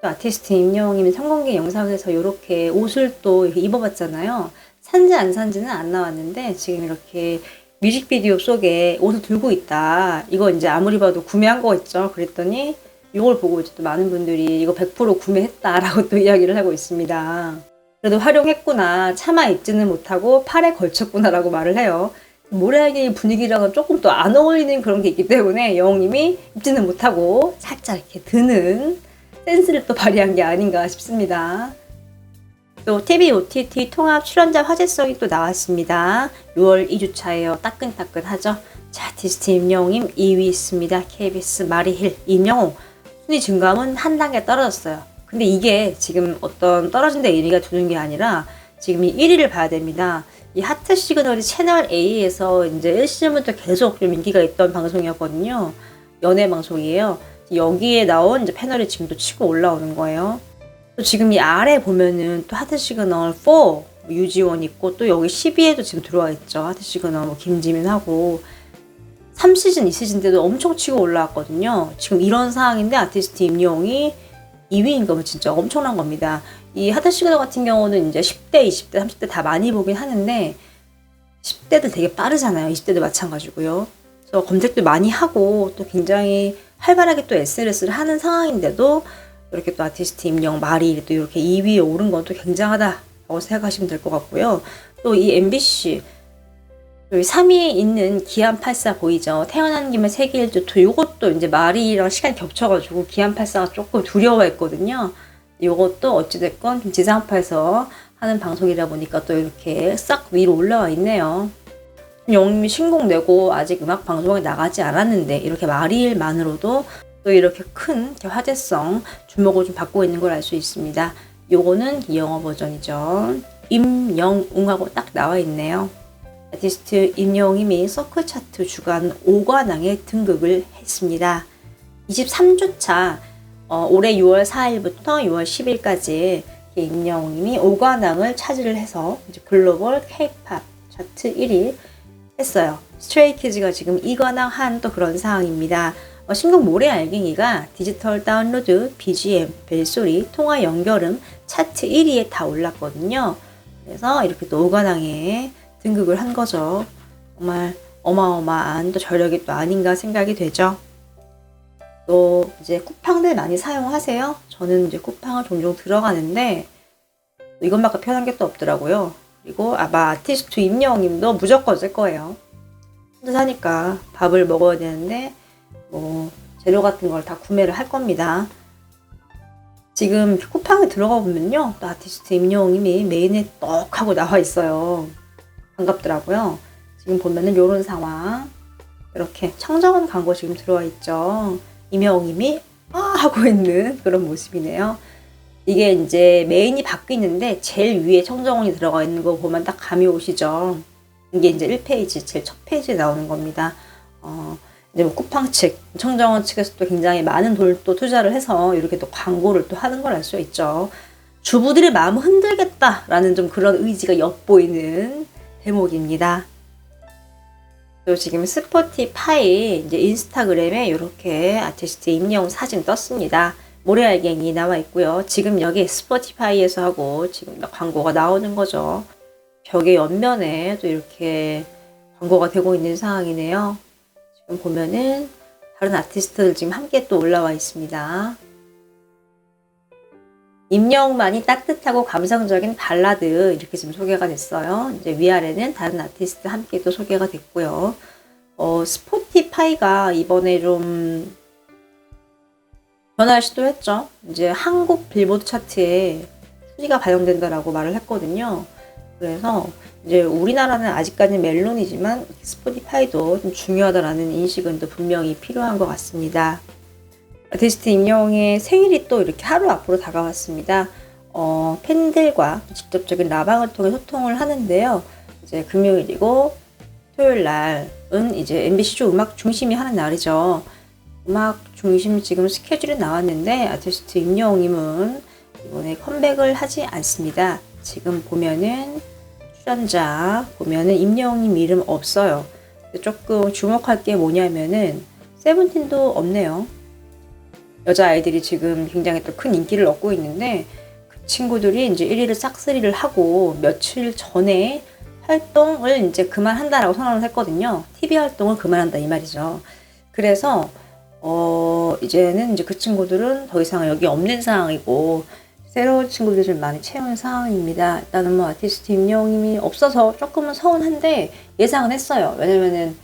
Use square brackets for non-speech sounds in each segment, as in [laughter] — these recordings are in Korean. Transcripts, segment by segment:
또 아티스트 임영웅님이 성공기 영상에서 이렇게 옷을 또 이렇게 입어봤잖아요. 산지 안 산지는 안 나왔는데 지금 이렇게 뮤직비디오 속에 옷을 들고 있다. 이거 이제 아무리 봐도 구매한 거 있죠. 그랬더니 이걸 보고 이제 또 많은 분들이 이거 100% 구매했다라고 [laughs] 또 이야기를 하고 있습니다. 그래도 활용했구나. 차마 입지는 못하고 팔에 걸쳤구나라고 말을 해요. 모래알갱이 분위기랑은 조금 또 안 어울리는 그런 게 있기 때문에 영웅님이 입지는 못하고 살짝 이렇게 드는 센스를 또 발휘한 게 아닌가 싶습니다. 또 TV OTT 통합 출연자 화제성이 또 나왔습니다. 6월 2주차예요. 따끈따끈하죠. 자, 아티스트 임영웅님 2위 있습니다. KBS 마리힐 임영웅 순위 증감은 한 단계 떨어졌어요. 근데 이게 지금 어떤 떨어진 데 의미가 두는 게 아니라 지금 이 1위를 봐야 됩니다. 이 하트 시그널이 채널 A에서 이제 1시즌부터 계속 좀 인기가 있던 방송이었거든요. 연애 방송이에요. 여기에 나온 이제 패널이 지금도 치고 올라오는 거예요. 또 지금 이 아래 보면은 또 하트 시그널 4 유지원 있고 또 여기 12에도 지금 들어와 있죠. 하트 시그널 뭐 김지민하고 3시즌, 2시즌 때도 엄청 치고 올라왔거든요. 지금 이런 상황인데 아티스트 임영웅이 2위인 거면 진짜 엄청난 겁니다. 이 하트 시그널 같은 경우는 이제 10대, 20대, 30대 다 많이 보긴 하는데 10대들 되게 빠르잖아요. 20대도 마찬가지고요. 그래서 검색도 많이 하고 또 굉장히 활발하게 또 SNS를 하는 상황인데도 이렇게 또 아티스트 임영 말이 또 이렇게 2위에 오른 건 또 굉장하다라고 생각하시면 될 것 같고요. 또 이 MBC 여기 3위에 있는 기안 84 보이죠? 태어난 김에 세계 일주 또 요것도 이제 말이랑 시간이 겹쳐가지고 기안 84가 조금 두려워했거든요. 요것도 어찌됐건 좀 지상파에서 하는 방송이다 보니까 또 이렇게 싹 위로 올라와 있네요. 영님이 신곡 내고 아직 음악 방송에 나가지 않았는데 이렇게 말일만으로도 또 이렇게 큰 화제성 주목을 좀 받고 있는 걸 알 수 있습니다. 요거는 영어 버전이죠. 임영웅하고 딱 나와 있네요. 아티스트 임영웅이 서클 차트 주간 5관왕에 등극을 했습니다. 23주차 어, 올해 6월 4일부터 6월 10일까지 임영웅님이 5관왕을 차지를 해서 이제 글로벌 K-팝 차트 1위 했어요. 스트레이키즈가 지금 2관왕 한 또 그런 상황입니다. 어, 신곡 모래 알갱이가 디지털 다운로드, BGM, 벨소리, 통화 연결음 차트 1위에 다 올랐거든요. 그래서 이렇게 또 5관왕에 등극을 한 거죠. 정말 어마어마한 또 저력이 또 아닌가 생각이 되죠. 또 이제 쿠팡들 많이 사용하세요? 저는 이제 쿠팡을 종종 들어가는데 이것만큼 편한 게 또 없더라고요. 그리고 아마 아티스트 임영웅님도 무조건 쓸 거예요. 혼자 사니까 밥을 먹어야 되는데 뭐 재료 같은 걸 다 구매를 할 겁니다. 지금 쿠팡에 들어가 보면요, 또 아티스트 임영웅님이 메인에 떡 하고 나와 있어요. 반갑더라고요. 지금 보면은 이런 상황 이렇게 청정원 광고 지금 들어와 있죠. 임영웅님이 아 하고 있는 그런 모습이네요. 이게 이제 메인이 바뀌는데 제일 위에 청정원이 들어가 있는 거 보면 딱 감이 오시죠. 이게 이제 1페이지, 제일 첫 페이지에 나오는 겁니다. 어, 이제 뭐 쿠팡 측, 청정원 측에서 또 굉장히 많은 돈을 또 투자를 해서 이렇게 또 광고를 또 하는 걸 알 수 있죠. 주부들의 마음을 흔들겠다라는 좀 그런 의지가 엿보이는 대목입니다. 또 지금 스포티파이 이제 인스타그램에 이렇게 아티스트 임영웅 사진 떴습니다. 모래알갱이 나와 있고요. 지금 여기 스포티파이에서 하고 지금 광고가 나오는 거죠. 벽의 옆면에 또 이렇게 광고가 되고 있는 상황이네요. 지금 보면은 다른 아티스트들 지금 함께 또 올라와 있습니다. 임영웅만이 따뜻하고 감성적인 발라드 이렇게 지금 소개가 됐어요. 이제 위아래는 다른 아티스트 함께 또 소개가 됐고요. 어, 스포티파이가 이번에 좀 변화를 시도했죠. 이제 한국 빌보드 차트에 순위가 반영된다라고 말을 했거든요. 그래서 이제 우리나라는 아직까지 멜론이지만 스포티파이도 좀 중요하다라는 인식은 또 분명히 필요한 것 같습니다. 아티스트 임영웅의 생일이 또 이렇게 하루 앞으로 다가왔습니다. 어, 팬들과 직접적인 라방을 통해 소통을 하는데요. 이제 금요일이고 토요일 날은 이제 MBC조 음악 중심이 하는 날이죠. 음악 중심 지금 스케줄이 나왔는데 아티스트 임영웅님은 이번에 컴백을 하지 않습니다. 지금 보면은 출연자 보면은 임영웅님 이름 없어요. 조금 주목할 게 뭐냐면은 세븐틴도 없네요. 여자아이들이 지금 굉장히 또 큰 인기를 얻고 있는데 그 친구들이 이제 1위를 싹쓸이를 하고 며칠 전에 활동을 이제 그만한다라고 선언을 했거든요. TV 활동을 그만한다 이 말이죠. 그래서 어 이제는 이제 그 친구들은 더 이상 여기 없는 상황이고 새로운 친구들 좀 많이 채우는 상황입니다. 일단은 뭐 아티스트 임영임이 없어서 조금은 서운한데 예상은 했어요. 왜냐면은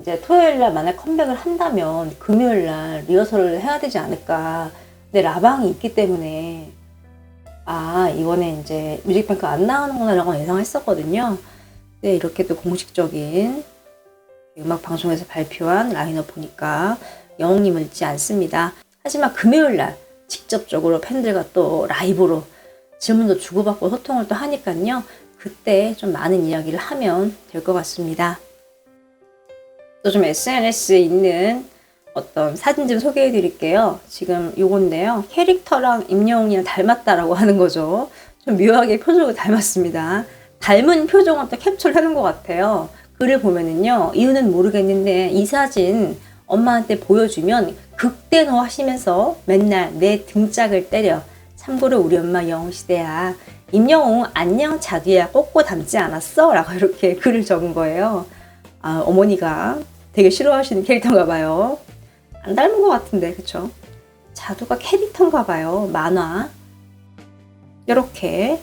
이제 토요일 날 만약 컴백을 한다면 금요일 날 리허설을 해야 되지 않을까. 근데 라방이 있기 때문에 아 이번에 이제 뮤직뱅크 안 나오는구나라고 예상했었거든요. 네 이렇게 또 공식적인 음악 방송에서 발표한 라인업 보니까 영웅님을 잊지 않습니다. 하지만 금요일 날 직접적으로 팬들과 또 라이브로 질문도 주고받고 소통을 또 하니까요. 그때 좀 많은 이야기를 하면 될 것 같습니다. 또 좀 SNS에 있는 어떤 사진 좀 소개해 드릴게요. 지금 요건데요. 캐릭터랑 임영웅이랑 닮았다라고 하는 거죠. 좀 묘하게 표정을 닮았습니다. 닮은 표정을 또 캡처를 해놓은 것 같아요. 글을 보면은요. 이유는 모르겠는데 이 사진 엄마한테 보여주면 극대노 하시면서 맨날 내 등짝을 때려. 참고로 우리 엄마 영웅시대야. 임영웅 안녕 자두야 꼬꼬 닮지 않았어? 라고 이렇게 [laughs] 글을 적은 거예요. 아, 어머니가 되게 싫어하시는 캐릭터인가 봐요. 안 닮은 것 같은데, 그쵸? 자두가 캐릭터인가 봐요. 만화. 이렇게.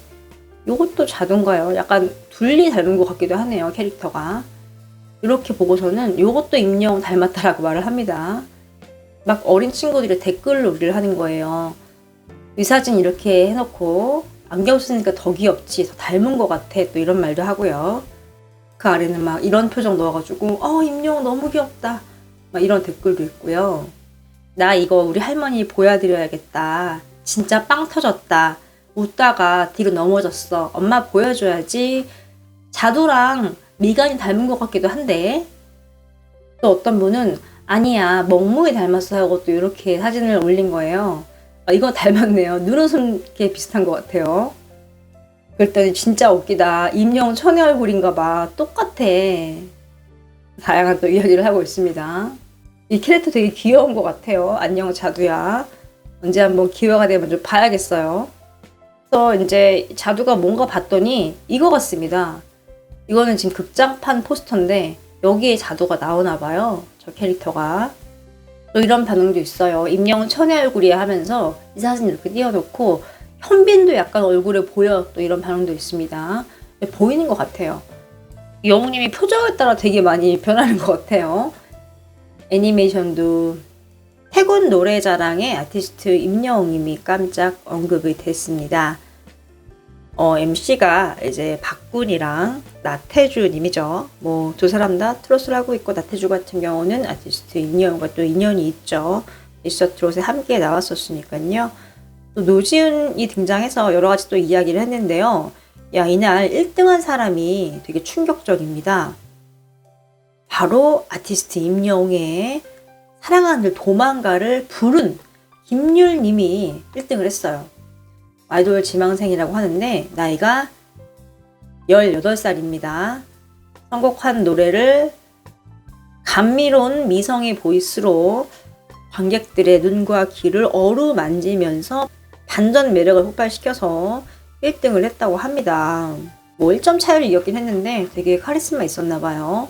요것도 자두인가요? 약간 둘리 닮은 것 같기도 하네요, 캐릭터가. 이렇게 보고서는 요것도 임영웅 닮았다라고 말을 합니다. 막 어린 친구들이 댓글로 우리를 하는 거예요. 이 사진 이렇게 해놓고 안경 쓰니까 더 귀엽지, 더 닮은 것 같아, 또 이런 말도 하고요. 그 아래는 막 이런 표정 넣어가지고, 어, 임영웅 너무 귀엽다. 막 이런 댓글도 있고요. 나 이거 우리 할머니 보여드려야겠다. 진짜 빵 터졌다. 웃다가 뒤로 넘어졌어. 엄마 보여줘야지. 자두랑 미간이 닮은 것 같기도 한데. 또 어떤 분은 아니야 멍멍이 닮았어 하고 또 이렇게 사진을 올린 거예요. 아, 이거 닮았네요. 눈웃음 게 비슷한 것 같아요. 그랬더니 진짜 웃기다. 임영웅 천의 얼굴인가 봐. 똑같아. 다양한 또 이야기를 하고 있습니다. 이 캐릭터 되게 귀여운 것 같아요. 안녕 자두야. 언제 한번 기회가 되면 좀 봐야겠어요. 그래서 이제 자두가 뭔가 봤더니 이거 같습니다. 이거는 지금 극장판 포스터인데 여기에 자두가 나오나 봐요. 저 캐릭터가. 또 이런 반응도 있어요. 임영웅 천의 얼굴이야 하면서 이 사진 이렇게 띄워놓고 현빈도 약간 얼굴에 보여 또 이런 반응도 있습니다. 보이는 것 같아요. 영웅님이 표정에 따라 되게 많이 변하는 것 같아요. 애니메이션도 태군 노래자랑의 아티스트 임영웅님이 깜짝 언급이 됐습니다. 어, MC가 이제 박 군이랑 나태주님이죠. 뭐 두 사람 다 트로트를 하고 있고 나태주 같은 경우는 아티스트 임영웅과 또 인연이 있죠. 미스터 트롯에 함께 나왔었으니까요. 또 노지훈이 등장해서 여러 가지 또 이야기를 했는데요. 야, 이날 1등한 사람이 되게 충격적입니다. 바로 아티스트 임영웅의 사랑하는 도망가를 부른 김율님이 1등을 했어요. 아이돌 지망생이라고 하는데 나이가 18살입니다. 선곡한 노래를 감미로운 미성의 보이스로 관객들의 눈과 귀를 어루만지면서 반전 매력을 폭발시켜서 1등을 했다고 합니다. 뭐 1점 차이를 이겼긴 했는데 되게 카리스마 있었나 봐요.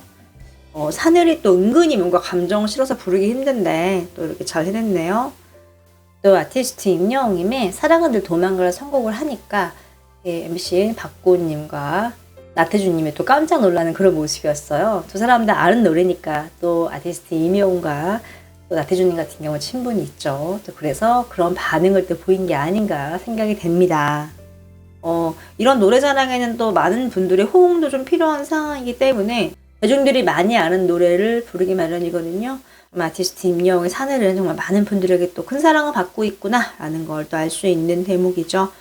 어, 사늘이 또 은근히 뭔가 감정 실어서 부르기 힘든데 또 이렇게 잘 해냈네요. 또 아티스트 임영웅님의 사랑은 늘 도망가를 선곡을 하니까 예, MC 박고님과 나태주님이 또 깜짝 놀라는 그런 모습이었어요. 두 사람 다 아는 노래니까 또 아티스트 임영웅과 또 나태주님 같은 경우 친분이 있죠. 또 그래서 그런 반응을 또 보인 게 아닌가 생각이 됩니다. 어, 이런 노래 자랑에는 또 많은 분들의 호응도 좀 필요한 상황이기 때문에 대중들이 많이 아는 노래를 부르기 마련이거든요. 아티스트 임영웅의 사내는 정말 많은 분들에게 또 큰 사랑을 받고 있구나라는 걸 또 알 수 있는 대목이죠.